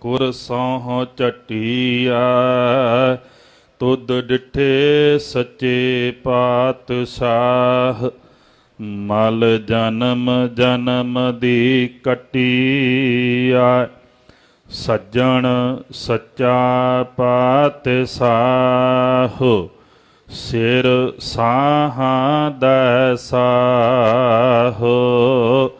ਕੁਰ ਕੁਰਸੋਂ ਚਟਿਆ ਤੁਧ ਡਿਠੇ ਸੱਚੇ ਪਾਤਸ਼ਾਹ। ਮਲ ਜਨਮ ਜਨਮ ਦੀ ਕਟਿਆ ਸੱਜਣ ਸੱਚਾ ਪਾਤਸ਼ਾਹ। ਸਿਰ ਸਾਹਾਂ ਦਸਾਹੋ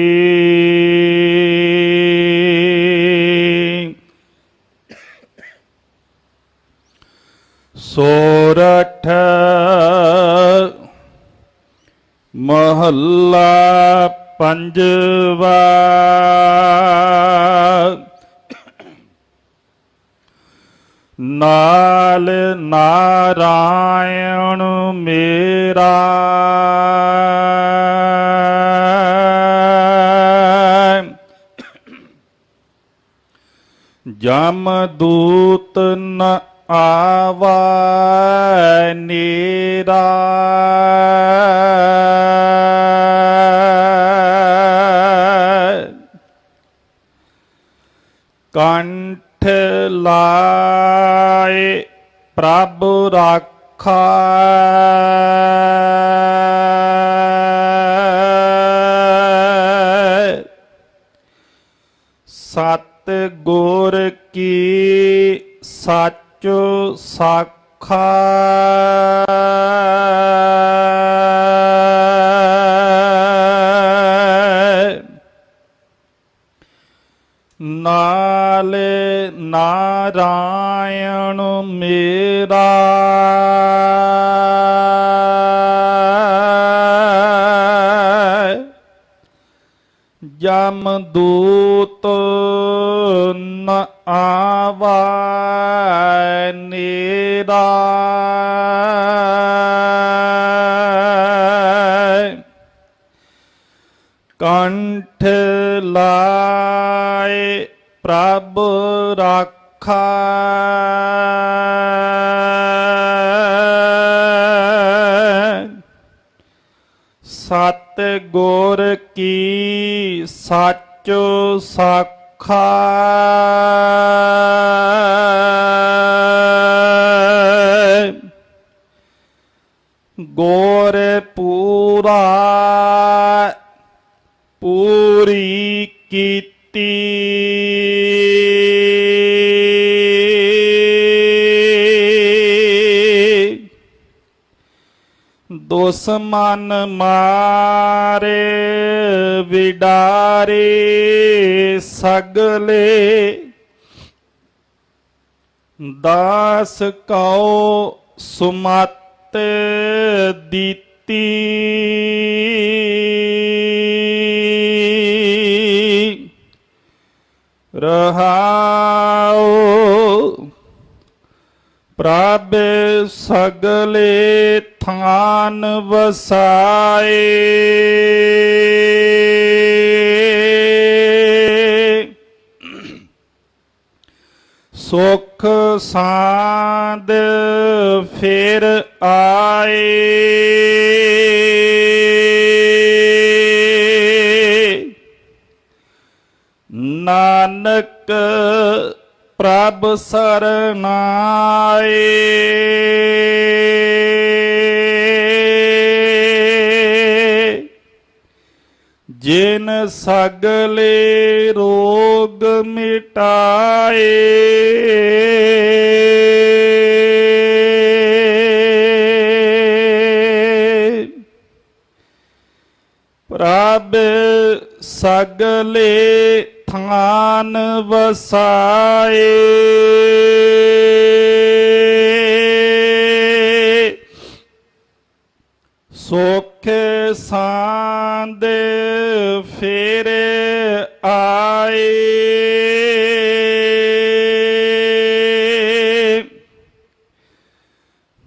ਸੋਰਠ ਮਹੱਲਾ ਪੰਜਵਾ ਨਾਲ ਨਾਰਾਇਣ ਮੇਰਾ। ਜਮ ਦੂਤ ਨ ਆਵਾ ਨੀਰਾ ਕੰਠ ਲਾਏ ਪ੍ਰਭ ਰਾਖਾ। ਸਤ ਗੁਰ ਕੀ ਸੱਚ ਸਾਖਾ ਨਾਲੇ ਨਾਰਾਇਣ ਮੇਰਾ ਜਮ ਦੂਤ ਨ ਆਵਾ ਨੀਰਾ। ਕੰਠ ਲਾਏ ਪ੍ਰਭ ਰਾਖਾ। ਸਤ ਗੁਰ ਕੀ ਸੱਚ ਸਾਖਾ। ਗੋਰ ਪੂਰਾ ਪੂਰੀ ਕੀਤੀ ਦੁਸ਼ਮਨ ਮਾਰੇ ਵਿਡਾਰੇ ਸਗਲੇ। ਦਾਸ ਕਉ ਸੁਮਤ ਦਿੱਤੀ। ਰਹਾਉ ਪ੍ਰਭ ਸਗਲੇ ਥਾਨ ਵਸਾਏ। ਸੁਖ ਸਾਂਦ ਫੇਰ ਆਏ। ਨਾਨਕ ਪ੍ਰਭ ਸਰਨਾਏ ਜਿਨ ਸਗਲੇ ਰੋਗ ਮਿਟਾਏ। ਪ੍ਰਭ ਸਗਲੇ ਥਾਨ ਵਸਾਏ। ਸੁਖ ਸਾਂਦ ਫੇਰ ਆਏ।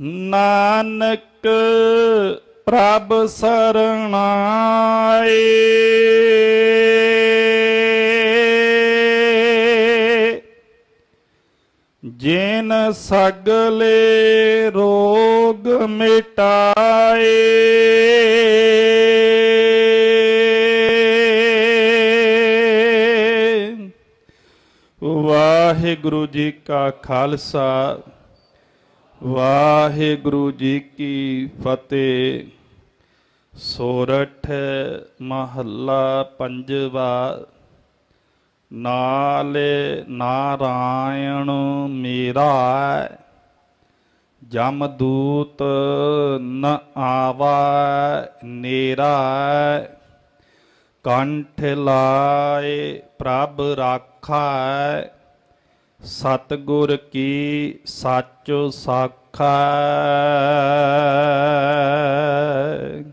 ਨਾਨਕ ਪ੍ਰਭ ਸਰਣਾਏ ਜਿਨ ਸਗਲੇ ਰੋਗ ਮਿਟਾਏ। ਵਾਹਿਗੁਰੂ ਜੀ ਕਾ ਖਾਲਸਾ, ਵਾਹਿਗੁਰੂ ਜੀ ਕੀ ਫਤਿਹ। ਸੋਰਠ ਮਹੱਲਾ ਪੰਜਵਾ, ਨਾਲੇ ਨਾਰਾਇਣ ਮੇਰਾ ਜਮਦੂਤ ਨ ਆਵਾ ਨੇਰਾ ਕੰਠ ਲਾਏ ਪ੍ਰਭ ਰਾਖਾ ਸਤਗੁਰ ਕੀ ਸੱਚ ਸਾਖਾ